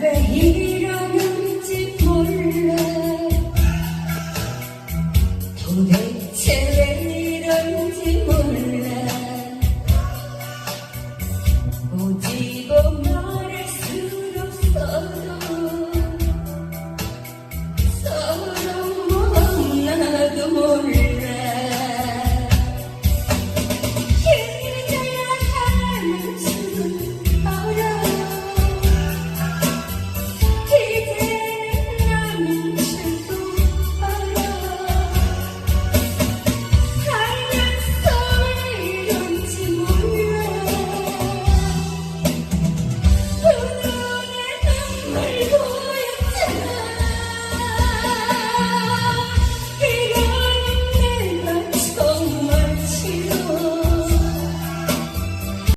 왜 이러는지 몰라. 도대체 왜 이런지 몰라. 오지고 말할수록 서